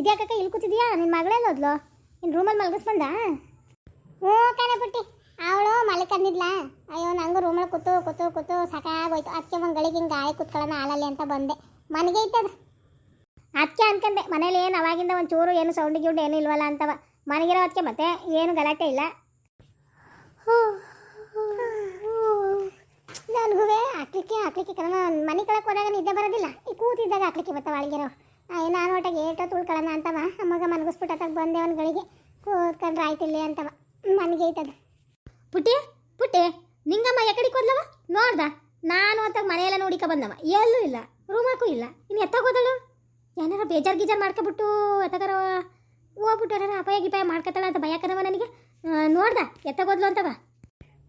ಇದ್ಯಾಕಕ್ಕ ಇಲ್ಲಿ ಕೂತಿದ್ಯಾ? ನಿನ್ನ ಮಗಳೇ ಹೋದ್ಲು ನಿನ್ನ ರೂಮಲ್ಲಿ ಮಲಗಿಸ್ ಬಂದ? ಹ್ಞೂ ಕಣೆ ಪುಟ್ಟಿ. ಅವಳು ಮಲಿಕಂದಿದ್ಲ ಅಯ್ಯೋ, ನಂಗೂ ರೂಮಲ್ಲಿ ಕೂತು ಕೂತು ಕೂತು ಸಾಕಾಗೋಯ್ತು. ಅದಕ್ಕೆ ಒಂದು ಗಳಿಗೆ ಹಿಂಗೆ ಗಾಳಿ ಕೂತ್ಕೊಳ್ಳೋಣ, ಹಾಲಲ್ಲಿ ಅಂತ ಬಂದೆ. ಮನೆಗೆ ಐತದ ಅದಕ್ಕೆ ಅನ್ಕಂಡೆ ಮನೇಲಿ ಏನು ಅವಾಗಿಂದ ಒಂದು ಚೂರು ಏನು ಸೌಂಡ್ ಗಿಂಡ್ ಏನು ಇಲ್ವಲ್ಲ ಅಂತವ. ಮನೆಗಿರೋ ಅದಕ್ಕೆ ಮತ್ತೆ ಏನು ಗಲಾಟೆ ಇಲ್ಲ. ನನಗೂ ಹಾಕ್ಲಿಕ್ಕೆ ಹಾಕ್ಲಿಕ್ಕೆ ಕಣ ಮನೆ ಕಳಕ್ಕೆ ಹೋದಾಗ ನಿದ್ದೆ ಬರೋದಿಲ್ಲ. ಈ ಕೂತಿದ್ದಾಗ ಹಾಕ್ಲಿಕ್ಕೆ ಮತ್ತೆ ಅಯ್ಯ ನಾನು ಒಟ್ಟಿಗೆ ಏಟೋ ತುಳ್ಕೊಳ್ಳೋಣ ಅಂತವ. ಅಮ್ಮಗ ಮನಗಿಸ್ಬಿಟ್ಟತ್ತಾಗ ಬಂದೆ ಅವನ ಗಳಿಗೆ. ಕೂತ್ಕೊಂಡ್ರೆ ಆಯ್ತಿಲ್ಲ ಅಂತವ. ಮನೆಗೆ ಐತದ. ಪುಟ್ಟಿ ಪುಟ್ಟಿ ನಿಂಗಮ್ಮ ಎಕಡೆ ಕೊದ್ಲವ? ನೋಡ್ದ. ನಾನು ಅಂತ ಮನೆಯೆಲ್ಲ ನೋಡಿಕ ಬಂದವ. ಎಲ್ಲೂ ಇಲ್ಲ. ರೂಮಕ್ಕೂ ಇಲ್ಲ. ಇನ್ನು ಎತ್ತಾಗೋದಳು ಏನಾರ ಬೇಜಾರು ಗೀಜಾರು ಮಾಡ್ಕೊಬಿಟ್ಟು ಎತ್ತಗಾರ ಹೋಗ್ಬಿಟ್ಟು ಏನಾರ ಅಪಾಯ ಗಿಪಾಯ ಮಾಡ್ಕೊತಾಳ ಅಂತ ಭಯಕರವ ನನಗೆ? ನೋಡ್ದ. ಎತ್ತಾಗೋದ್ಲು ಅಂತವ?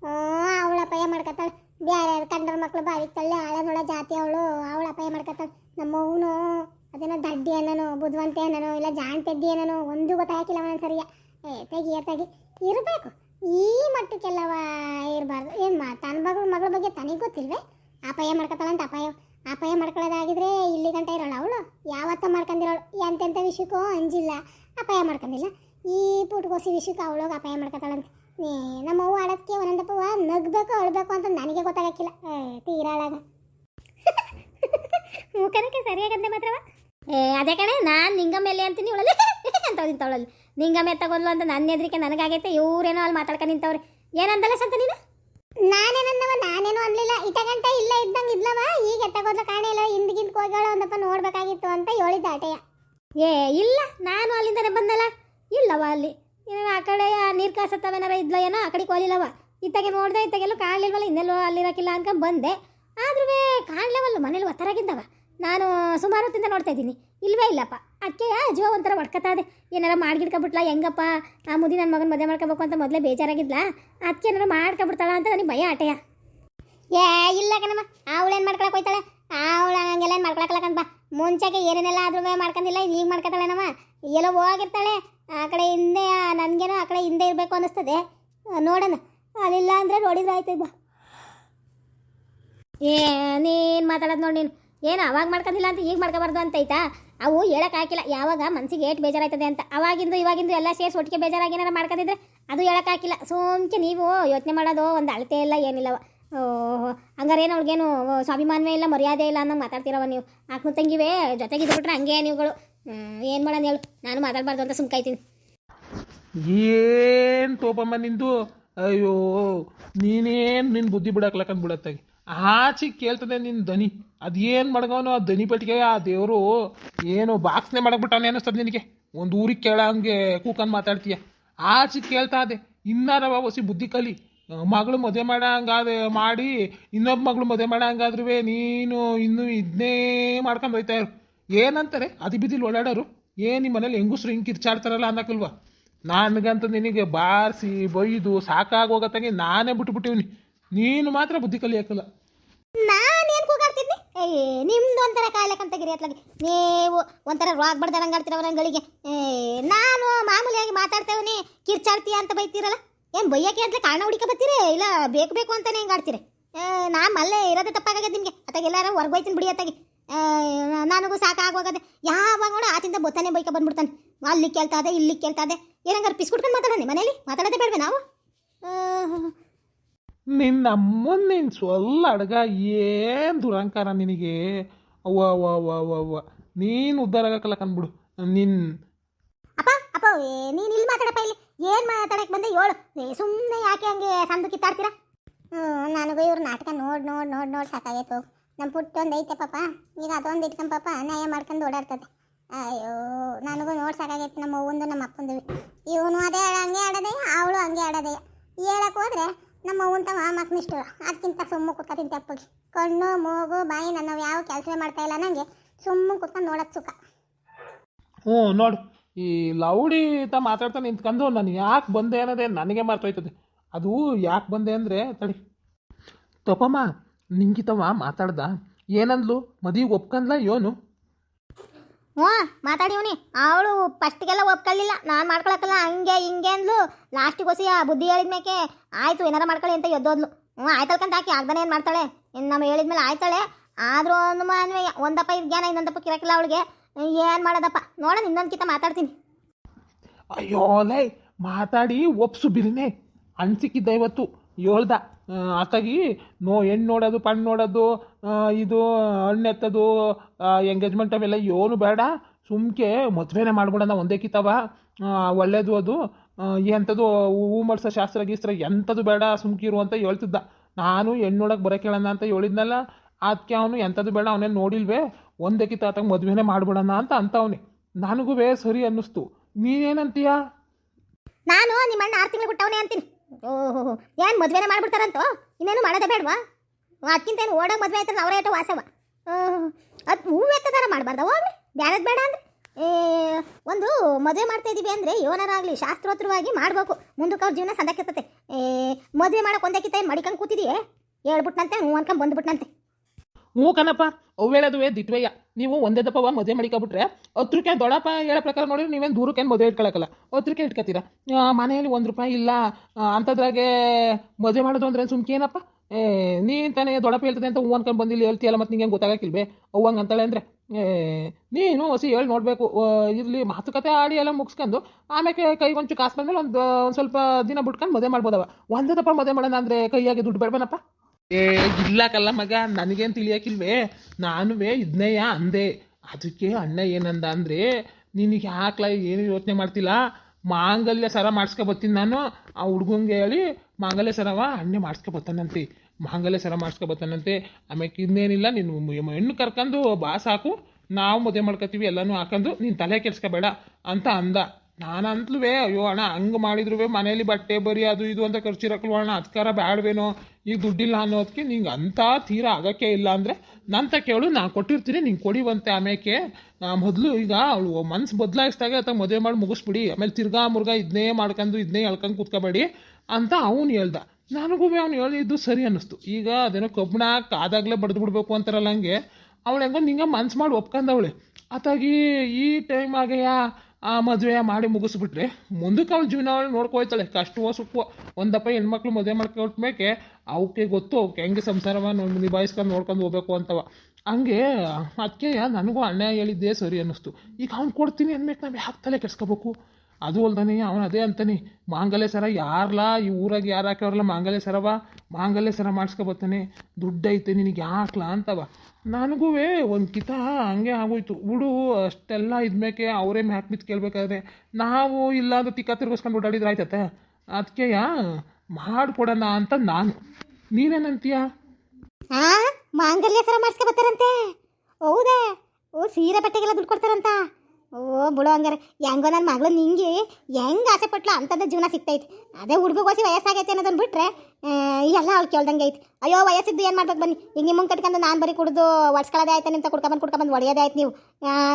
ಹ್ಞೂ ಅವಳ ಅಪಾಯ ಮಾಡ್ಕೊತಾಳೆ. ಬೇರೆ ಕಂಡರ ಮಕ್ಳು ಆಳ ಆಳನೊಳ ಜಾತಿ ಅವಳು. ಅವಳ ಅಪಾಯ ಮಾಡ್ಕೊತಾಳೆ. ನಮ್ಮವನು ಅದೇನೋ ದಡ್ಡಿ ಅನ್ನನು ಬುದ್ಧಿವಂತೆ ಅನ್ನನು ಇಲ್ಲ ಜಾಣ್ಪೆದ್ದಿ ಅನ್ನನು ಒಂದು ಗೊತ್ತಾಗಿಲ್ಲ ಒಂದೊಂದು ಸರಿಯ. ಏ, ತೆಗಿ ತೆಗಿ. ಇರಬೇಕು. ಈ ಮಟ್ಟಕ್ಕೆಲ್ಲವ ಇರಬಾರ್ದು. ಏನು ಮಾ ತನ್ನ ಮಗಳ ಮಗಳ ಬಗ್ಗೆ ತನಗೆ ಗೊತ್ತಿಲ್ವೇ? ಅಪಾಯ ಮಾಡ್ಕೊತಾಳಂತ ಅಪಾಯ. ಅಪಾಯ ಮಾಡ್ಕೊಳ್ಳೋದಾಗಿದ್ರೆ ಇಲ್ಲಿ ಗಂಟ ಇರೋಳು ಅವಳು. ಯಾವತ್ತ ಮಾಡ್ಕೊಂಡಿರೋಳು ಎಂತೆಂಥ ವಿಷಯಕ್ಕೂ ಅಂಜಿಲ್ಲ. ಅಪಾಯ ಮಾಡ್ಕೊಂಡಿಲ್ಲ ಈ ಪುಟ್ಕೋಸಿ ವಿಷಯಕ್ಕೆ ಅವಳೋಗಿ ಅಪಾಯ ಮಾಡ್ಕೊತಾಳಂತೆ. ಏ, ನಮ್ಮ ಅವ್ವ ಆಡೋದಕ್ಕೆ ಒಂದೊಂದಪ್ಪ ನಗ್ಬೇಕು, ಅಳ್ಬೇಕು ಅಂತ ನನಗೆ ಗೊತ್ತಾಗಕ್ಕಿಲ್ಲ. ತೀರಾಳಾಗ. ಮುಖನಕ್ಕೆ ಸರಿಯಾಗಂತೆ ಮಾತ್ರವ? ಏ ಅದೇ ಕಣೆ ನಾನು ನಿಂಗಮ್ಮೆಲ್ಲಿ ಅಂತೀನಿ ಇವಳಲ್ಲಿ. ಅಂತ ನಿಂತವಳಲ್ಲಿ ನಿಂಗಮ್ಮೆ ತಗೊಂಡ್ಲು ಅಂತ ನನ್ನ ಎದ್ರಿಕೆ ನನಗಾಗೈತೆ ಇವ್ರೇನೋ ಅಲ್ಲಿ ಮಾತಾಡ್ಕೊಂಡು ನಿಂತವ್ರೆ. ಏನಂದಲ್ಲ ಸಂತ ನೀನು? ನಾನೇನಂದವ ನಾನೇನು ಅನ್ಲಿಲ್ಲ. ಇಟಗಂಟ ಇಲ್ಲ ಇದ್ದಂಗೆ ಇದ್ಲವ ಈಗ ಎತ್ತಗೋದ್ಲ ಕಾಣಿಲ್ಲ ಹಿಂದ್ಗಿಂದ ಹೋಗ್ಯಾಳ ಒಂದಪ್ಪ ನೋಡ್ಬೇಕಾಗಿತ್ತು ಅಂತ ಹೇಳಿದ್ದ ಆಟೆಯ. ಏ ಇಲ್ಲ ನಾನು ಅಲ್ಲಿಂದನೇ ಬಂದಲ್ಲ. ಇಲ್ಲವ ಅಲ್ಲಿ. ಆ ಕಡೆ ನೀರು ಕಾಸತ್ತವೇನಾರ ಇದ್ಲ ಏನೋ ಆ ಕಡೆ ಕೋಲಿಲ್ಲವ. ಇತ್ತಾಗೆ ನೋಡಿದೆ ಇತ್ತಾಗೆಲ್ಲೂ ಕಾಣಲಿಲ್ವಲ್ಲ ಇನ್ನೆಲ್ಲೋ ಅಲ್ಲಿರೋಕ್ಕಿಲ್ಲ ಅನ್ಕೊಂಡು ಬಂದೆ. ಆದ್ರೂ ಕಾಣಲೇವಲ್ಲ ಮನೇಲಿ ಒತ್ತರಾಗಿದ್ದವ. ನಾನು ಸುಮಾರು ಹೊತ್ತಿಂದ ನೋಡ್ತಾ ಇದ್ದೀನಿ. ಇಲ್ವೇ ಇಲ್ಲಪ್ಪ. ಅಕ್ಕೆಯ ಜೀವ ಒಂಥರ ಹೊಡ್ಕತ್ತಾದೆ ಏನಾರ ಮಾಡ್ಗಿಡ್ಕೊಬಿಟ್ಲ, ಹೆಂಗಪ್ಪ? ಆ ಮುದಿ ನನ್ನ ಮಗನ ಮದುವೆ ಮಾಡ್ಕೋಬೇಕು ಅಂತ ಮೊದಲೇ ಬೇಜಾರಾಗಿದ್ಲ? ಅದಕ್ಕೆ ಏನಾರು ಮಾಡ್ಕೊಬಿಡ್ತಾಳ ಅಂತ ನನಗೆ ಭಯ ಆಟೆಯ. ಏ, ಇಲ್ಲ ಕಣಮ್ಮ. ಅವಳೇನು ಮಾಡ್ಕೊಳಕ್ ಹೋಯ್ತಾಳೆ? ಅವಳು ಹಂಗೆಲ್ಲ ಏನು ಮಾಡ್ಕೊಳಕಲ್ಲಕಂತ ಬಾ. ಮುಂಚೆಗೆ ಏನೇನೆಲ್ಲ ಆದ್ರೂ ಮಾಡ್ಕೊಂಡಿಲ್ಲ ಈಗ ಮಾಡ್ಕೊತಾಳೆನಮ್ಮ? ಎಲ್ಲೋ ಹೋಗಿರ್ತಾಳೆ. ಆ ಕಡೆ ಹಿಂದೆ ನನಗೇನೋ ಆ ಕಡೆ ಹಿಂದೆ ಇರಬೇಕು ಅನ್ನಿಸ್ತದೆ. ನೋಡೋಣ. ಅಲ್ಲಿಲ್ಲ ಅಂದರೆ ನೋಡಿದ್ರೆ ಆಯ್ತು ಬಾ. ಏ, ನೀನು ಮಾತಾಡೋದು ನೋಡಿ ನೀನು. ಏನು, ಅವಾಗ ಮಾಡ್ಕೊಂಡಿಲ್ಲ ಅಂತ ಈಗ ಮಾಡ್ಕೋಬಾರ್ದು ಅಂತ ಐತಾ ಅವು ಹೇಳೋಕ್ಕಾಗಿಲ್ಲ ಯಾವಾಗ ಮನಸ್ಸಿಗೆ ಏಟ್ ಬೇಜಾರಾಯ್ತದೆ ಅಂತ. ಅವಾಗಿಂದು, ಇವಾಗಿಂದು ಎಲ್ಲ ಸೇರಿಸಿ ಒಟ್ಟಿಗೆ ಬೇಜಾರಾಗಿ ಏನಾರು ಮಾಡ್ಕೊಂಡಿದ್ರೆ ಅದು ಹೇಳೋಕ್ಕಾಗಿಲ್ಲ ಸುಮ್ಕೆ ನೀವು ಯೋಚನೆ ಮಾಡೋದು ಒಂದು ಅಳತೆ ಇಲ್ಲ, ಏನಿಲ್ಲವ. ಓಹೋ, ಹಂಗಾರೇನು ಅವ್ರಿಗೇನು ಸ್ವಾಭಿಮಾನವೇ ಇಲ್ಲ, ಮರ್ಯಾದೆ ಇಲ್ಲ ಅನ್ನೋ ಮಾತಾಡ್ತೀರವ ನೀವು? ಆಕ್ನು ತಂಗಿವೇ ಜೊತೆಗೆ ಇದ್ಬಿಟ್ರೆ ಹಂಗೆ ನೀವುಗಳು. ಏನು ಮಾಡೋಣ ಹೇಳು. ನಾನು ಮಾತಾಡಬಾರ್ದು ಅಂತ ಸುಮ್ಕಾಯ್ತೀನಿ ಏನ್ ತೋಪಮ್ಮ ನಿಂದು? ಅಯ್ಯೋ, ನೀನೇನು ನಿನ್ನ ಬುದ್ಧಿ ಬಿಡಕ್ಲಕ್ಕಂದ್ ಬಿಡತ್ತಾಗಿ? ಆಚೆ ಕೇಳ್ತದೆ ನಿನ್ ದನಿ ಅದೇನ್ ಮಡಗವನು? ಆ ದನಿ ಪಟ್ಟಿಗೆ, ಆ ದೇವರು ಏನು ಬಾಕ್ಸ್ನೆ ಮಡಗ್ಬಿಟ್ಟಾನೆ ಅನ್ನಿಸ್ತದೆ ನಿನಗೆ. ಒಂದು ಊರಿಗೆ ಕೇಳಂಗೆ ಕೂಕನ್ ಮಾತಾಡ್ತೀಯ. ಆಚೆ ಕೇಳ್ತಾ ಅದೆ ಇನ್ನಾರ ಹೊಸಿ ಬುದ್ಧಿ ಕಲಿ. ಮಗಳು ಮದುವೆ ಮಾಡಂಗಾದ ಮಾಡಿ ಇನ್ನೊಬ್ಬ ಮಗಳು ಮದುವೆ ಮಾಡಂಗಾದ್ರೂ ನೀನು ಇನ್ನು ಇದನ್ನೇ ಮಾಡ್ಕೊಂಡು ಹೋಯ್ತಾ ಇರು. ಏನಂತಾರೆ? ಅದಿ ಬಿದ್ದಿಲ್ ಓಡಾಡೋರು. ಏನು ನಿಮ್ಮ ಮನೇಲಿ ಹೆಂಗಸ್ರು ಹಿಂಗೆ ಕಿರ್ಚಾಡ್ತಾರಲ್ಲ ಅನ್ನಕ್ಕಲ್ವಾ ನನಗಂತ ನಿನಗೆ ಬಾರಿಸಿ ಬೈದು ಸಾಕಾಗೋಗತ್ತಂಗೆ ನಾನೇ ಬಿಟ್ಬಿಟ್ಟಿವ್ನಿ. ನೀನು ಮಾತ್ರ ಬುದ್ಧಿ ಕಲಿಯಕ್ಕಲ್ಲ ನಾನೇನು ಕೂಗಾಡ್ತಿದ್ನಿ? ಏ, ನಿಮ್ದು ಒಂಥರ ಕಾಯ್ಲಕ್ಕಂತ ಗಿರಿ ಅತ್ಲಾಗಿ. ನೀವು ಒಂಥರ ರಾಗ್ ಬಡ್ದಂಗೆ ನಂಗಳಿಗೆ. ಏ, ನಾನು ಮಾಮೂಲಿಯಾಗಿ ಮಾತಾಡ್ತೇವನಿ, ಕಿರ್ಚಾಡ್ತೀಯ ಅಂತ ಬೈತೀರಲ್ಲ? ಏನು ಬೈಯಕ್ಕೆ ಅಂತ ಕಾರಣ ಹುಡುಕ ಬರ್ತೀರಿ ಇಲ್ಲ, ಬೇಕು ಬೇಕು ಅಂತಾನೆ ಹಿಂಗೆ ಆಡ್ತೀರಿ? ನಾ ಮಲ್ಲೇ ಇರೋದೇ ತಪ್ಪಾಗದೆ ನಿಮಗೆ. ಅತ್ತಾಗ ಎಲ್ಲಾರ ಹೊರ್ಗೋಯ್ತೀನಿ ಬಿಡಿ ಅತ್ತಾಗಿ. ನನಗೂ ಸಾಕಾಗೋಗದೆ. ಯಾವಾಗ ನೋಡ ಆತಿಂದ ಬೊತ್ತಾನೆ ಬೈಕ ಬಂದ್ಬಿಡ್ತಾನೆ. ಅಲ್ಲಿ ಕೇಳ್ತಾ ಇದೆ ಇಲ್ಲಿ ಕೇಳ್ತಾ ಇದೆ ಏನಂಗಾರೆ ಪಿಸ್ಕುಟ್ಕೊಂಡು ಮಾತಾಡೋಣ ಮನೇಲಿ? ಮಾತಾಡೋದೇ ಬೇಡವೆ ನಾವು? ನಿನ್ನ ಮುಂದಿನ ನೀನು ಸೊಲ್ಲ ಅಡ್ಗ ಏನು ದುರಂಕಾರ ನಿನಗೆ? ಅವ್ವ ಅವ್ವ ಅವ್ವ ಅವ್ವ ಅವ್ವ. ನೀನು ಉದ್ಧಾರ ಆಗಕ್ಕಲ್ಲ ನಿನ್ ಅಪ್ಪ ಅಪ್ಪ ಏ, ನೀನ್ ಇಲ್ಲಿ ಮಾತಾಡಪ್ಪ ಇಲ್ಲಿ. ಏನು ಮಾತಾಡಕ್ಕೆ ಬಂದೆ ಹೇಳು ಸುಮ್ಮನೆ ಯಾಕೆ ಹಂಗೆ ಸಂದು ಕಿತ್ತಾಡ್ತೀರಾ? ಹ್ಞೂ ನನಗೂ ಇವ್ರ ನಾಟಕ ನೋಡಿ ನೋಡಿ ನೋಡಿ ನೋಡ್ ಸಾಕಾಗೈತು ನಮ್ಮ ಪುಟ್ಟೊಂದು ಐತೆ ಪಾಪ. ಈಗ ಅದೊಂದು ಇಟ್ಕೊಂಡ್ ಪಾಪ ನ್ಯಾಯ ಮಾಡ್ಕೊಂಡು ಓಡಾಡ್ತದೆ. ಅಯ್ಯೋ ನನಗೂ ನೋಡ್ ಸಾಕಾಗೈತೆ ನಮ್ಮ ಅವ್ವಂದು ನಮ್ಮ ಅಪ್ಪಂದು. ಇವನು ಅದೇ ಹಂಗೆ ಆಡೋದಯ್ಯ ಅವಳು ಹಂಗೆ ಆಡೋದಯ್ಯ ಹೇಳಕ್ ಹೋದ್ರೆ ನಮ್ಮ ಅವ್ವನ್ ತವ ಮಕ್ನಿಷ್ಟು ಅದಕ್ಕಿಂತ ಸುಮ್ಮ ಕುತ್ಕೊತೀನಿ ತೆಪ್ಪಗೆ. ಕಣ್ಣು, ಮೂಗು, ಬಾಯಿ ನನ್ನ ಯಾವ ಕೆಲಸವೇ ಮಾಡ್ತಾ ಇಲ್ಲ. ನನಗೆ ಸುಮ್ಮ ಕುತ್ಕೊಂಡು ನೋಡೋದು ಸುಖ. ಹ್ಞೂ, ನೋಡು. ಈ ಲೌಡಿ ತ ಮಾತಾಡ್ತಾ ನಿಂತ್ಕೊಂಡು ನಾನು ಯಾಕೆ ಬಂದೆ ಅನ್ನೋದೇ ನನಗೆ ಮರ್ತೋಯ್ತದೆ ಅದು ಯಾಕೆ ಬಂದೆ ಅಂದರೆ, ತಡಿ. ತೊಪ್ಪಮ್ಮ ನಿಂಗಿತವ ಮಾತಾಡ್ದ. ಏನಂದ್ಲು? ಮದುವೆಗೆ ಒಪ್ಕಂದ್ಲ? ಯೋನು? ಹ್ಞೂ ಮಾತಾಡಿವ್ನಿ ಅವಳು ಫಸ್ಟಿಗೆಲ್ಲ ಒಪ್ಕೊಳ್ಳಿಲ್ಲ. ನಾನು ಮಾಡ್ಕೊಳಕ್ಕಲ್ಲ ಹಂಗೆ ಹಿಂಗೆ ಅಂದ್ಲು. ಲಾಸ್ಟಿಗೆ ಹೊಸಿ ಬುದ್ಧಿ ಹೇಳಿದ್ಮೇಕೆ ಆಯಿತು, ಏನಾರ ಮಾಡ್ಕೊಳ್ಳಿ ಅಂತ ಎದ್ದೋದ್ಲು. ಹ್ಞೂ ಆಯ್ತಲ್ಕಂತ ಹಾಕಿ, ಆಗ್ದಾನೆ ಏನು ಮಾಡ್ತಾಳೆ? ಇನ್ನು ನಮ್ಮ ಹೇಳಿದ್ಮೇಲೆ ಆಯ್ತಾಳೆ. ಆದರೂ ಒಂದು ಮನ್ವೆ, ಒಂದಪ್ಪ ಇದು ಜ್ಞಾನ, ಇನ್ನೊಂದಪ್ಪ ಕಿರಕಿಲ್ಲ ಅವಳಿಗೆ. ಏನು ಮಾಡೋದಪ್ಪ? ನೋಡೋಣ, ಇನ್ನೊಂದ್ಕಿತ ಮಾತಾಡ್ತೀನಿ. ಅಯ್ಯೋ ಲೈ, ಮಾತಾಡಿ ಒಪ್ಸು ಬಿರಿನೆ. ಅನ್ಸಿಕ್ಕಿದ್ದ ಸಿಕ್ಕಿದ್ದ ಇವತ್ತು. ಹೇಳ್ದ ಆತಾಗಿ ನೋ ಹೆಣ್ಣು ನೋಡೋದು ಪಣ್ಣು ನೋಡೋದು ಇದು, ಹಣ್ಣು ಎತ್ತೋದು ಎಂಗೇಜ್ಮೆಂಟ್ ಅವೆಲ್ಲ ಏನು ಬೇಡ. ಸುಮ್ಕೆ ಮದುವೆನೇ ಮಾಡ್ಬಿಡೋಣ, ಒಂದೇ ಕಿತ್ತವ ಒಳ್ಳೇದು ಅದು. ಎಂಥದ್ದು ಹೂ ಮಾಡ್ಸೋ ಶಾಸ್ತ್ರ ಗೀಸ್ತ್ರ ಎಂಥದ್ದು ಬೇಡ ಸುಮ್ಕಿರು ಅಂತ ಹೇಳ್ತಿದ್ದ. ನಾನು ಹೆಣ್ಣು ನೋಡಕ್ಕೆ ಬರೋ ಕೇಳೋಣ ಅಂತ ಹೇಳಿದ್ನಲ್ಲ. ಅದಕ್ಕೆ ಅವನು ಎಂಥದ್ದು ಬೇಡ ಅವನೇನು ನೋಡಿಲ್ವೇ. ಒಂದೇ ಕಿತ್ತ ಆತಂಗೆ ಮದುವೆನೇ ಮಾಡ್ಬಿಡೋಣ ಅಂತ ಅಂತವನೆ. ನನಗೂ ಸರಿ ಅನ್ನಿಸ್ತು. ನೀನೇನಂತೀಯ? ನಾನು ನಿಮ್ಮಣ್ಣ ಆರು ತಿಂಗಳು ಬಿಟ್ಟವನೇ ಅಂತೀನಿ. ಓಹೋ ಏನು ಮದುವೆನೇ ಮಾಡ್ಬಿಡ್ತಾರಂತೋ? ಇನ್ನೇನು ಮಾಡೋದೇ ಬೇಡವಾ? ಅದಕ್ಕಿಂತ ಏನು ಓಡೋ ಮದುವೆ ಆಯ್ತಾರೆ ಅವರೇ ಆಯ್ತು ವಾಸವ ಅದು ಹೂವು ಎತ್ತದಾರ ಮಾಡಬಾರ್ದ? ಹೋಗ್ಲಿ ಬ್ಯಾರದ್ ಬೇಡ ಅಂದ್ರೆ. ಒಂದು ಮದುವೆ ಮಾಡ್ತಾ ಇದ್ದೀವಿ ಅಂದರೆ ಯೋನರಾಗಲಿ ಶಾಸ್ತ್ರೋತ್ರವಾಗಿ ಮಾಡಬೇಕು. ಮುಂದಕ್ಕೆ ಅವ್ರ ಜೀವನ ಸಂದಕ್ಕಿರ್ತತೆ ಏ, ಮದುವೆ ಮಾಡೋಕೆ ಒಂದಕ್ಕಿಂತ ಏನು ಮಡಿಕೊಂಡು ಕೂತಿದೆಯೇ? ಹೇಳ್ಬಿಟ್ನಂತೆ ಹ್ಞೂ ಅನ್ಕೊಂಡು ಬಂದ್ಬಿಟ್ನಂತೆ. ಹ್ಞೂ ಕಣಪ್ಪ ಅವೇಳದುವೆ ದಿಟ್ವಯ್ಯ ನೀವು ಒಂದೇ ದಪ್ಪವ ಮದುವೆ ಮಾಡಿಕೊಬಿಟ್ರೆ, ಹತ್ರಕ್ಕೆ ದೊಡ್ಡಪ್ಪ ಹೇಳೋ ಪ್ರಕಾರ ನೋಡಿದ್ರೆ ನೀವೇನು ದೂರಕ್ಕೇನು ಮದುವೆ ಇಟ್ಕೊಳಕಲ್ಲ. ಹತ್ರಕ್ಕೆ ಇಟ್ಕೋತೀರಾ? ಮನೆಯಲ್ಲಿ ಒಂದು ರೂಪಾಯಿ ಇಲ್ಲ ಅಂಥದ್ರಾಗೆ ಮದುವೆ ಮಾಡೋದು ಅಂದ್ರೆ ಸುಮ್ಕೆ ಏನಪ್ಪ? ಏ, ನೀನು ತಾನೇ ದೊಡ್ಡಪ್ಪ ಹೇಳ್ತದೆ ಅಂತ ಹೂ ಅನ್ಕೊಂಡು ಬಂದಿಲ್ಲ ಹೇಳ್ತೀಯಲ್ಲ ಮತ್ತು ನಿಂಗೆ ಗೊತ್ತಾಗಕ್ಕಿಲ್ವೇ? ಅವ್ವಂಗೆ ಅಂತಾಳೆ ಅಂದರೆ ನೀನು ಹೊಸಿ ಹೇಳಿ ನೋಡಬೇಕು. ಇರಲಿ, ಮಾತುಕತೆ ಆಡಿ ಎಲ್ಲ ಮುಗಿಸ್ಕೊಂಡು ಆಮೇಲೆ ಕೈಗೊಂಚು ಕಾಸು ಬಂದ್ಮೇಲೆ ಒಂದು ಒಂದು ಸ್ವಲ್ಪ ದಿನ ಬಿಟ್ಕೊಂಡು ಮದುವೆ ಮಾಡ್ಬೋದವ. ಒಂದೇ ದಪ್ಪ ಮದುವೆ ಮಾಡೋಣ ಅಂದರೆ ಕೈಯಾಗಿ ದುಡ್ಡು ಬೇಡಬೇನಪ್ಪ ಏ ಇಲ್ಲ ಕಲ್ಲ ಮಗ, ನನಗೇನು ತಿಳಿಯಕ್ಕಿಲ್ವೇ? ನಾನುವೇ ಇದನ್ನೇಯ ಅಂದೆ. ಅದಕ್ಕೆ ಅಣ್ಣ ಏನಂದ ಅಂದರೆ, ನಿನಗೆ ಯಾಕ್ಲ ಏನು ಯೋಚನೆ ಮಾಡ್ತಿಲ್ಲ? ಮಾಂಗಲ್ಯ ಸರ ಬರ್ತೀನಿ ನಾನು. ಆ ಹುಡ್ಗಂಗೆ ಹೇಳಿ, ಮಾಂಗಲ್ಯ ಸರವ ಅಣ್ಣೆ ಮಾಡಿಸ್ಕೊ ಬರ್ತಾನಂತೆ ಮಾಂಗಲ್ಯ ಸರ ಮಾಡಿಸ್ಕೊ ಬರ್ತಾನಂತೆ ಆಮೇಲೆ ಇನ್ನೇನಿಲ್ಲ, ನೀನು ಹೆಣ್ಣು ಕರ್ಕೊಂಡು ಬಾ ಸಾಕು. ನಾವು ಮದುವೆ ಮಾಡ್ಕೊತೀವಿ, ಎಲ್ಲನೂ ಹಾಕೊಂಡು ನೀನು ತಲೆ ಕೆಡ್ಸ್ಕೊಬೇಡ ಅಂತ ಅಂದ. ನಾನಂತಲೂ ಅಯ್ಯೋ ಅಣ್ಣ, ಹಂಗೆ ಮಾಡಿದ್ರು ಮನೇಲಿ ಬಟ್ಟೆ ಬರಿ, ಅದು ಇದು ಅಂತ ಖರ್ಚಿರಕ್ಲು ಅಣ್ಣ ಅದಕ್ಕಾರ ಬ್ಯಾಡ್ವೇನೋ, ಈಗ ದುಡ್ಡಿಲ್ಲ ಅನ್ನೋದಕ್ಕೆ ನಿಂಗೆ ಅಂಥ ತೀರಾ ಆಗಕ್ಕೆ ಇಲ್ಲ ಅಂದರೆ ನಂತ ಕೇಳು ನಾನು ಕೊಟ್ಟಿರ್ತೀನಿ, ನಿಂಗೆ ಕೊಡಿವಂತೆ ಆಮೇಲೆ ಮೊದಲು ಈಗ ಅವಳು ಮನ್ಸು ಬದಲಾಯಿಸಿದಾಗ ಅಥವಾ ಮದುವೆ ಮಾಡಿ ಮುಗಿಸ್ಬಿಡಿ, ಆಮೇಲೆ ತಿರ್ಗಾ ಮುರ್ಗ ಇದನ್ನೇ ಮಾಡ್ಕೊಂಡು ಇದನ್ನೇ ಹೇಳ್ಕೊಂಡು ಕೂತ್ಕೋಬೇಡಿ ಅಂತ ಅವನು ಹೇಳ್ದ. ನನಗೂ ಅವ್ನು ಹೇಳಿದ್ದು ಸರಿ ಅನ್ನಿಸ್ತು. ಈಗ ಅದೇನೋ ಕಬ್ಬಣ ಕಾದಾಗಲೇ ಬಡ್ದು ಬಿಡಬೇಕು ಅಂತಾರಲ್ಲ ಹಂಗೆ. ಅವಳು ಹೆಂಗೋ ನಿಂಗೆ ಮನ್ಸು ಮಾಡಿ ಒಪ್ಕೊಂಡವಳೆ ಅತ್ತಾಗಿ ಈ ಟೈಮ್ ಆಗೇಯ? ಆ ಮದುವೆ ಮಾಡಿ ಮುಗಿಸ್ಬಿಟ್ರೆ ಮುಂದಕ್ಕೆ ಅವಳ ಜೀವನ ಅವಳು ನೋಡ್ಕೊಯ್ತಾಳೆ ಕಷ್ಟವೋ ಸುಖವೋ. ಒಂದಪ್ಪ ಹೆಣ್ಮಕ್ಳು ಮದುವೆ ಮಾಡ್ಕೊಟ್ಮೇಕೆ ಅವಕ್ಕೆ ಗೊತ್ತು ಅವಕ್ಕೆ ಹೆಂಗೆ ಸಂಸಾರವ ನಿಭಾಯಿಸ್ಕೊಂಡು ನೋಡ್ಕೊಂಡು ಹೋಗ್ಬೇಕು ಅಂತವ. ಹಂಗೆ ಅದಕ್ಕೆ ನನಗೂ ಅನ್ಯಾಯ ಹೇಳಿದ್ದೇ ಸರಿ ಅನ್ನಿಸ್ತು. ಈಗ ಅವ್ನು ಕೊಡ್ತೀನಿ ಅಂದ್ಮೇಲೆ ನಾವು ಯಾಕೆ ತಲೆ ಕೆಡ್ಸ್ಕೋಬೇಕು? ಅದು ಅಲ್ದಾನೆ ಅವನು ಅದೇ ಅಂತಾನೆ ಮಾಂಗಲ್ಯ ಸರ ಯಾರ್ಲಾ, ಈ ಊರಾಗ ಯಾರು ಹಾಕ್ಯವ್ರಲ್ಲ ಮಾಂಗಲ್ಯ ಸರವ ಮಾಂಗಲ್ಯ ಸರ ಮಾಡಿಸ್ಕೊಬತ್ತಾನೆ ದುಡ್ಡು ಐತೆ ನಿನಗೆ ಯಾಕ್ಲಾ ಅಂತವ. ನನಗೂ ಒಂದು ಕಿತ ಹಂಗೆ ಆಗೋಯ್ತು. ಬಿಡು ಅಷ್ಟೆಲ್ಲ ಇದ್ಮೇಕೆ ಅವರೇ ಮ್ಯಾಕ್ ಬಿತ್ತು ಕೇಳಬೇಕಾದ್ರೆ, ನಾವು ಇಲ್ಲ ಅಂತ ತಿಕ್ಕ ತಿರ್ಗಿಸ್ಕೊಂಡು ಓಡಾಡಿದ್ರೆ ಆಯ್ತತ್ತ ಅದಕ್ಕೆ ಮಾಡಿಕೊಡೋಣ ಅಂತ ನಾನು. ನೀನೇನಂತೀಯ? ಮಾಂಗಲ್ಯ ಸರ ಮಾಡಿಸ್ಕೊಬತ್ತಾರಂತೆ ಹೌದಾ? ಓ, ಸೀರೆ ಬಟ್ಟೆಗೆಲ್ಲ ದುಡ್ಡು ಕೊಡ್ತಾರಂತ. ಓ, ಬಿಡು ಹಂಗಾರೆ. ಹೆಂಗೋ ನನ್ನ ಮಗಳು ನಿಂಗೆ ಹೆಂಗೆ ಆಸೆ ಪಟ್ಲ ಅಂಥದ್ದು ಜೀವನ ಸಿಗ್ತೈತೆ. ಅದೇ ಹುಡುಗಗೋಸಿ ವಯಸ್ಸಾಗೈತೆ ಅನ್ನೋದನ್ನು ಬಿಟ್ರೆ ಎಲ್ಲ ಅವ್ಳು ಕೇಳ್ದಂಗೆ ಐತೆ. ಅಯ್ಯೋ, ವಯಸ್ಸಿದ್ದು ಏನು ಮಾಡ್ಬೇಕು ಬನ್ನಿ. ಈಗ ನಿಮ್ಮ ಕಟ್ಕೊಂಡು ನಾನು ಬರೀ ಕುಡಿದು ಒಡ್ಸ್ಕೊಳ್ಳೋದೇ ಆಯ್ತು ಕುಡ್ಕೊಂಡು ಕುಡ್ಕೊಂಬಂದು ಕುಡ್ಕೊಂಬಂದು ಹೊಡೆಯೋದೇ ಆಯ್ತು ನೀವು.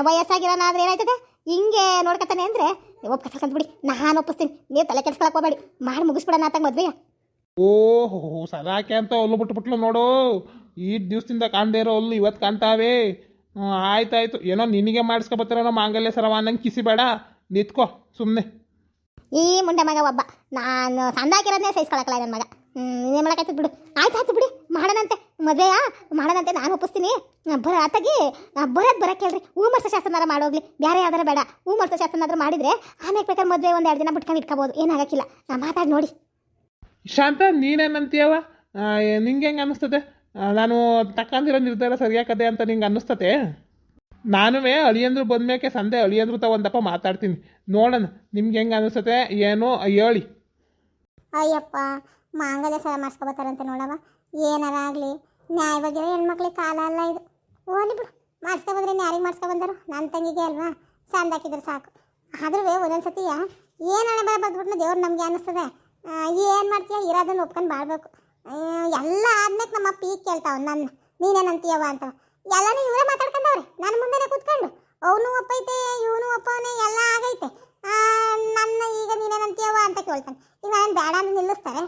ವಯಸ್ಸಾಗಿರೋಣ ಆದರೆ ಏನಾಯ್ತದೆ? ಹಿಂಗೆ ನೋಡ್ಕೊತಾನೆ ಅಂದರೆ ಒಪ್ಕೊಳ್ಕಂತ ಬಿಡಿ. ನಾನು ಒಪ್ಪಿಸ್ತೀನಿ. ನೀವು ತಲೆ ಕೆಡ್ಸ್ಕೊಳಕ್ಕೆ ಹೋಗಬೇಡಿ. ಮಾಡಿ ಮುಗಿಸ್ಬಿಡೋಣ ಅಂತ ಮದುವೆಯ. ಓಹೋ ಸದಾಕೆ ಅಂತ ಒಲ್ಲು ಬಿಟ್ಬಿಟ್ಲು ನೋಡು. ಈ ದಿವ್ಸದಿಂದ ಕಾಣದೇ ಇರೋ ಒಲ್ಲು ಇವತ್ತು ಕಾಣ್ತಾವೆ. ಹ್ಞೂ ಆಯ್ತಾಯ್ತು. ಏನೋ ನಿನಗೆ ಮಾಡಿಸ್ಕೊಬತ್ತಾರೇನೋ ಮಾಂಗಲ್ಯ ಸರವ ಅನ್ನಂಗೆ ಕಿಸಿಬೇಡ ನಿತ್ಕೋ ಸುಮ್ಮನೆ ಈ ಮುಂಡೆ ಮಗ ಒಬ್ಬ. ನಾನು ಸಂದಾಕಿರೋದನ್ನೇ ಸಹಿಸ್ಕೊಳಕಲ್ಲ ನನ್ನ ಮಗ. ಇನ್ನೇನು ಮಾಡೋಕ್ಕಾಯ್ತು ಬಿಡು. ಆಯ್ತು ಆಯ್ತು ಬಿಡಿ. ಮಾಡೋಣಂತೆ. ಮದುವೆಯಾ? ಮಾಡೋಣಂತೆ. ನಾನು ಒಪ್ಪಿಸ್ತೀನಿ. ಬರ ಅತ್ತಾಗಿ. ಬರೋದು ಬರೋಕ್ಕೆ ಹೇಳ್ರಿ ಹೂ ಮರ್ಸ ಶಾಸ್ತ್ರನಾರ ಮಾಡೋಗ್ಲಿ. ಬೇರೆ ಯಾವ್ದಾರ ಬೇಡ. ಹೂ ಮರ್ಸ ಶಾಸ್ತ್ರನಾದ್ರೂ ಮಾಡಿದರೆ ಆಮೇಲೆ ಬೇಕಾದ್ರೆ ಮದುವೆ ಒಂದು ಎರಡು ದಿನ ಬಿಟ್ಕೊಂಡು ಇಟ್ಕೋಬೋದು. ಏನಾಗಕ್ಕಿಲ್ಲ ಮಾತಾಡಿ ನೋಡಿ. ಶಾಂತ ನೀನೇನಂತೀಯವ ನಿಂಗೆ ಹೆಂಗೆ ಅನ್ನಿಸ್ತದೆ ನಾನು ತಕ್ಕಂದಿರೋ ನಿರ್ಧಾರ ಸರಿಯಾಕದೆ ಅಂತ ನಿಂಗೆ ಅನ್ನಿಸ್ತತೆ? ನಾನುವೇ ಅಳಿಯಂದ್ರು ಬಂದ್ಮೇಕೆ ಸಂದೆ, ಅಳಿಯಂದ್ರು ತ ಒಂದಪ್ಪ ಮಾತಾಡ್ತೀನಿ. ನೋಡೋಣ, ನಿಮ್ಗೆ ಹೆಂಗೆ ಅನ್ನಿಸ್ತತೆ, ಏನು ಹೇಳಿ. ಅಯ್ಯಪ್ಪ, ಮಾಂಗಲ್ಯ ಸಲ ಮಾಡಿಸ್ಕೊಬತ್ತಾರಂತೆ ನೋಡವ ಏನಾರ ಆಗಲಿ ನ್ಯಾಯವಾಗಿರೋ ಹೆಣ್ಮಕ್ಳಿಗೆ ಕಾಲ ಅಲ್ಲ ಇದು. ಓಲಿ ಬಿಡು, ಮಾಡಿಸ್ಕೊಬಂದ್ರೆ ಯಾರಿಗೆ ಮಾಡಿಸ್ಕೊಬಂದರು. ನನ್ನ ತಂಗಿಗೆ ಅಲ್ವಾ, ಸಂದ ಹಾಕಿದ್ರೆ ಸಾಕು. ಆದ್ರೂ ಒಂದೊಂದು ಸತಿ ಏನು ಹಣೆ ಬರ ಬಂದ್ಬಿಟ್ಟು ದೇವ್ರು ನಮಗೆ ಅನ್ನಿಸ್ತದೆ. ಏನು ಮಾಡ್ತೀಯ? ಇರೋದನ್ನು ಒಪ್ಕೊಂಡು ಬಾಳ್ಬೇಕು. ಎಲ್ಲ ಆದ್ಮೇಲೆ ನಮ್ಮ ಅಪ್ಪ ಈಗ ಕೇಳ್ತಾವ ನನ್ನ ನೀನೇನಂತೀಯವ ಅಂತ. ಎಲ್ಲನೂ ಇವರೇ ಮಾತಾಡ್ಕೊಂಡವ್ರೆ ನನ್ನ ಮುಂದೆನೇ ಕೂತ್ಕೊಂಡು. ಅವನು ಒಪ್ಪೈತೆ ಇವನು ಒಪ್ಪವನೇ ಎಲ್ಲ ಆಗೈತೆ. ನನ್ನ ಈಗ ನೀನೇನಂತೀಯವ ಅಂತ ಕೇಳ್ತಾನೆ. ಈಗ ನಾನು ಬೇಡ ಅಂತ ನಿಲ್ಲಿಸ್ತಾರೆ.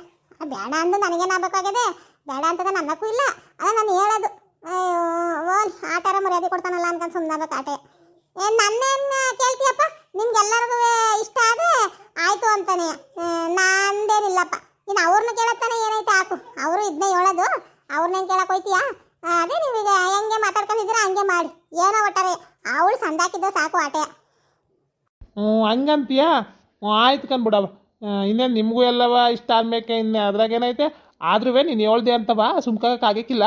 ಬೇಡ ಅಂದು ನನಗೇನಾಗಬೇಕಾಗಿದೆ ಬೇಡ ಅಂತದ ನನ್ನಕ್ಕೂ ಇಲ್ಲ. ಅದ ನಾನು ಹೇಳೋದು. ಅಯ್ಯೋ ಆ ಆಟಾರ ಮರ್ಯಾದೆ ಕೊಡ್ತಾನಲ್ಲ ಅಂತ ಸುಮ್ಮನಾಗಬೇಕು ಆಟೆ ಏ, ನನ್ನೇನು ಕೇಳ್ತೀಯಪ್ಪ? ನಿಮ್ಗೆಲ್ಲರಿಗೂ ಇಷ್ಟ ಆದರೆ ಆಯಿತು ಅಂತಾನೆ. ನಂದೇನಿಲ್ಲಪ್ಪ. ಇನ್ನು ಅವ್ರನ್ನ ಕೇಳತ್ತಾನೆ ಏನೈತೆ ಹಾಕು? ಅವರು ಇದನ್ನೇ ಹೇಳೋದು ಅವ್ರನ್ನೇನು ಕೇಳಕ್ಕೆ ಹೋಯ್ತೀಯಾ? ಅದೇ ನೀವೀಗ ಹೆಂಗೆ ಮಾತಾಡ್ಕೊಂಡಿದ್ದೀರಾ, ಹಂಗೆ ಮಾಡಿ. ಏನೋ ಒಟ್ಟಾರೆ, ಅವಳು ಸಂದಾಕಿದ್ದ ಸಾಕು ಆಟೆ. ಹ್ಞೂ, ಹಂಗಂತೀಯಾ? ಹ್ಞೂ, ಆಯ್ತು ಕಂದ್ಬಿಡವ ಇನ್ನೇನು ನಿಮಗೂ ಎಲ್ಲವ ಇಷ್ಟ ಆದ್ಮೇಕೆ ಇನ್ನು ಅದ್ರಾಗೇನೈತೆ ಆದ್ರೂ ನೀನು ಹೇಳ್ದೆ ಅಂತವ ಸುಮ್ಕಾಗಕ್ಕಾಗಕ್ಕಿಲ್ಲ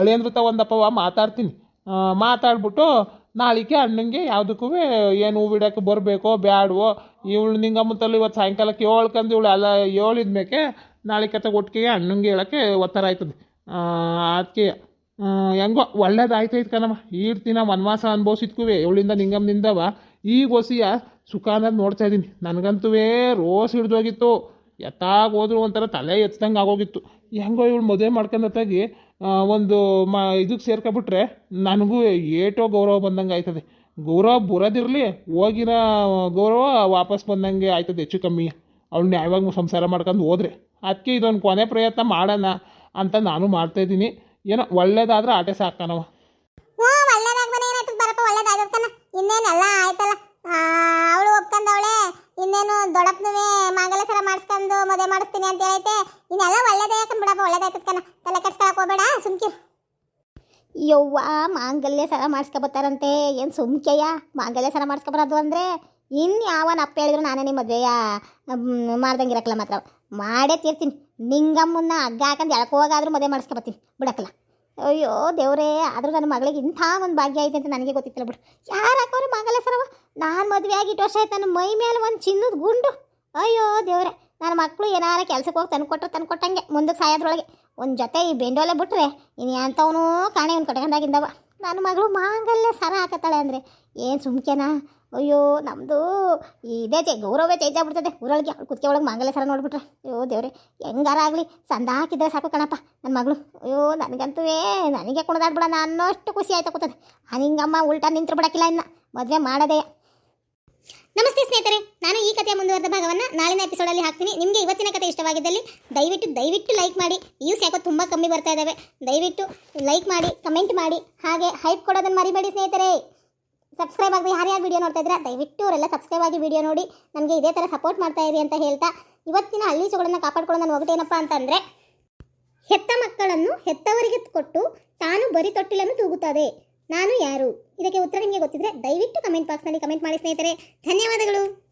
ಅಳಿಯಂದ್ರ ಒಂದಪ್ಪವ ಮಾತಾಡ್ತೀನಿ. ಮಾತಾಡ್ಬಿಟ್ಟು ನಾಳಿಕೆ ಅಣ್ಣಂಗೆ ಯಾವುದಕ್ಕೂ ಏನು ಹೂ ಬಿಡೋಕೆ ಬರಬೇಕೋ, ಬ್ಯಾಡವೋ. ಇವಳು ನಿಂಗಮ್ಮತ್ತಲ್ಲಿ ಇವತ್ತು ಸಾಯಂಕಾಲಕ್ಕೆ ಏಳ್ಕಂದು ಇವಳು ಎಲ್ಲ ಹೇಳಿದ್ಮೇಕೆ ನಾಳೆ ಕತೆ ಒಟ್ಟಿಗೆ ಅಣ್ಣಂಗೆ ಹೇಳೋಕ್ಕೆ ಒತ್ತರ ಆಯ್ತದೆ. ಅದಕ್ಕೆ ಹೆಂಗೋ ಒಳ್ಳೇದಾಯ್ತೈತೆ ಕಣಮ್ಮ ಈಡ್ತಿನ ವನವಾಸ ಅನುಭವಿಸಿದ್ಕುವೆ ಇವಳಿಂದ ನಿಂಗಮ್ಮನಿಂದವ. ಈಗ ಒಸಿಯ ಸುಖ ಅನ್ನೋದು ನೋಡ್ತಾ ಇದ್ದೀನಿ. ನನಗಂತೂ ರೋಸ್ ಹಿಡ್ದೋಗಿತ್ತು. ಎತ್ತಾಗ ಹೋದ್ರು ಒಂಥರ ತಲೆ ಎತ್ತಂಗೆ ಆಗೋಗಿತ್ತು. ಹೆಂಗೋ ಇವಳು ಮದುವೆ ಮಾಡ್ಕೊಂಡತ್ತಾಗಿ ಒಂದು ಮ ಇದಕ್ಕೆ ಸೇರ್ಕೊಬಿಟ್ರೆ ನನಗೂ ಏಟೋ ಗೌರವ ಬಂದಂಗೆ ಆಯ್ತದೆ. ಗೌರವ ಬರೋದಿರಲಿ ಹೋಗಿರೋ ಗೌರವ ವಾಪಸ್ ಬಂದಂಗೆ ಆಯ್ತದೆ ಹೆಚ್ಚು ಕಮ್ಮಿ. ಅವಳನ್ನ ಯಾವಾಗ ಸಂಸಾರ ಮಾಡ್ಕೊಂಡು ಹೋದ್ರೆ. ಅದಕ್ಕೆ ಇದೊಂದು ಕೊನೆ ಪ್ರಯತ್ನ ಮಾಡೋಣ ಅಂತ ನಾನು ಮಾಡ್ತಾಯಿದ್ದೀನಿ ಏನೋ ಒಳ್ಳೇದಾದ್ರೆ ಆಟೆ ಸಾಕಣವ ಇನ್ನೇನೆಲ್ಲ ಆಯ್ತಲ್ಲ ಅವಳು ಒಪ್ಕೊಂಡವಳೆ ಇನ್ನೇನು ದೊಡ್ಡಪ್ಪನವೇ ಮಾಂಗಲ್ಯ ಮಾಡಿಸ್ಕೊಂಡು ಮದುವೆ ಮಾಡಿಸ್ತೀನಿ ಅಂತ ಹೇಳೈತೆ ಇನ್ನೆಲ್ಲ ಒಳ್ಳೇದೇ ಬಿಡಪ್ಪ ಒಳ್ಳೇದಾಯ್ತದ ತಲೆ ಕೆಡ್ಸ್ಕೊಳಕ್ ಹೋಗ್ಬೇಡ ಸುಮ್ಕಿರು ಯವ್ವ, ಮಾಂಗಲ್ಯ ಸರ ಮಾಡಿಸ್ಕೊಬತ್ತಾರಂತೆ. ಏನು ಸುಮ್ಕೆಯ ಮಾಂಗಲ್ಯ ಸರ ಮಾಡಿಸ್ಕೊಬರೋದು ಅಂದರೆ ಇನ್ನು ಯಾವನ ಅಪ್ಪ ಹೇಳಿದ್ರು ನಾನೇ ನಿಮ್ಮ ಮದುವೆಯ ಮಾಡ್ದಂಗೆ ಇರಕ್ಕಲ್ಲ ಮಾತ್ರ. ಮಾಡೇ ತೀರ್ತೀನಿ. ನಿಂಗಮ್ಮನ್ನ ಹಗ್ಗ ಹಾಕೊಂಡು ಎಳ್ಕೋಗಾದ್ರೂ ಮದುವೆ ಮಾಡಿಸ್ಕೊಬತ್ತೀನಿ. ಬಿಡಕ್ಕಲ್ಲ. ಅಯ್ಯೋ ದೇವರೇ, ಆದರೂ ನನ್ನ ಮಗಳಿಗೆ ಇಂಥ ಒಂದು ಭಾಗ್ಯ ಐತೆ ಅಂತ ನನಗೆ ಗೊತ್ತಿತ್ತಿಲ್ಲ ಬಿಡು. ಯಾರು ಹಾಕೋರು ಮಾಂಗಲ್ಯ ಸರವ? ನಾನು ಮದುವೆ ಆಗಿ ಇಟ್ಟು ವರ್ಷ ಆಯ್ತು. ನನ್ನ ಮೈ ಮೇಲೆ ಒಂದು ಚಿನ್ನದ ಗುಂಡು. ಅಯ್ಯೋ ದೇವರೇ ನನ್ನ ಮಕ್ಕಳು ಏನಾರ ಕೆಲಸಕ್ಕೆ ಹೋಗಿ ತಂದು ಕೊಟ್ಟರು ತಂದು ಕೊಟ್ಟಂಗೆ ಮುಂದಕ್ಕೆ ಸಾಯೋದ್ರೊಳಗೆ ಒಂದು ಜೊತೆ ಈ ಬೆಂಡೋಲೆ ಬಿಟ್ರೆ ಇನ್ನು ಎಂಥವನು ಕಾಣೆ ಒಂದು ಕಟ್ಕೊಂಡಾಗಿಂದವ ನನ್ನ ಮಗಳು ಮಾಂಗಲ್ಯ ಸರ ಹಾಕತ್ತಾಳೆ ಅಂದರೆ ಏನು ಸುಮ್ಕೆನಾ? ಅಯ್ಯೋ ನಮ್ಮದು ಇದೇ ಚೈ ಗೌರವೇ ಚೇಂಜ್ ಆಗ್ಬಿಡ್ತದೆ. ಊರೊಳಗೆ ಕುತ್ತಿಗೆ ಒಳಗೆ ಮಾಂಗಲ್ಯ ಸರ ನೋಡ್ಬಿಟ್ರೆ. ಅಯ್ಯೋ ದೇವ್ರೆ, ಹೆಂಗಾರ ಆಗಲಿ? ಸಂದ ಹಾಕಿದ್ರೆ ಸಾಕು ಕಣಪ್ಪ ನನ್ನ ಮಗಳು. ಅಯ್ಯೋ ನನಗಂತೂ ನನಗೆ ಕುಣಿದಾಡ್ಬಿಡ ಅನ್ನೋಷ್ಟು ಖುಷಿ ಆಯ್ತಾ ಕೂತದೆ ಹಿಂಗಮ್ಮ ಉಲ್ಟಾ ನಿಂತ್ರು ಬಿಡಕ್ಕಿಲ್ಲ ಇನ್ನು. ಮದುವೆ ಮಾಡದೆ. ನಮಸ್ತೆ ಸ್ನೇಹಿತರೆ, ನಾನು ಈ ಕಥೆಯ ಮುಂದುವರೆದ ಭಾಗವನ್ನು ನಾಳಿನ ಎಪಿಸೋಡಲ್ಲಿ ಹಾಕ್ತೀನಿ. ನಿಮಗೆ ಇವತ್ತಿನ ಕಥೆ ಇಷ್ಟವಾಗಿದ್ದಲ್ಲಿ ದಯವಿಟ್ಟು ದಯವಿಟ್ಟು ಲೈಕ್ ಮಾಡಿ. ವ್ಯೂಸ್ ಯಾಕೋ ತುಂಬ ಕಮ್ಮಿ ಬರ್ತಾ ಇದ್ದಾವೆ ದಯವಿಟ್ಟು ಲೈಕ್ ಮಾಡಿ ಕಮೆಂಟ್ ಮಾಡಿ. ಹಾಗೆ ಹೈಪ್ ಕೊಡೋದನ್ನು ಮರಿಬೇಡಿ ಸ್ನೇಹಿತರೆ. ಸಬ್ಸ್ಕ್ರೈಬ್ ಆಗದೆ ಯಾರ್ಯಾರು ವಿಡಿಯೋ ನೋಡ್ತಾ ಇದ್ದೀರಾ, ದಯವಿಟ್ಟು ಅವರೆಲ್ಲ ಸಬ್ಸ್ಕ್ರೈಬ್ ಆಗಿ ವಿಡಿಯೋ ನೋಡಿ. ನಮಗೆ ಇದೇ ಥರ ಸಪೋರ್ಟ್ ಮಾಡ್ತಾ ಇರಿ ಅಂತ ಹೇಳ್ತಾ, ಇವತ್ತಿನ ಹಳ್ಳಿ ಸೊಗಳನ್ನು ಕಾಪಾಡ್ಕೊಳ್ಳೋ ನಾನು ಒಗಟೇನಪ್ಪ ಅಂತಂದರೆ, ಹೆತ್ತ ಮಕ್ಕಳನ್ನು ಹೆತ್ತವರಿಗೆ ಕೊಟ್ಟು ತಾನು ಬರಿ ತೊಟ್ಟಿಲನ್ನು ತೂಗುತ್ತದೆ. ನಾನು ಯಾರು? ಇದಕ್ಕೆ ಉತ್ತರ ನಿಮಗೆ ಗೊತ್ತಿದ್ರೆ ದಯವಿಟ್ಟು ಕಮೆಂಟ್ ಬಾಕ್ಸ್ನಲ್ಲಿ ಕಮೆಂಟ್ ಮಾಡಿ ಸ್ನೇಹಿತರೆ. ಧನ್ಯವಾದಗಳು.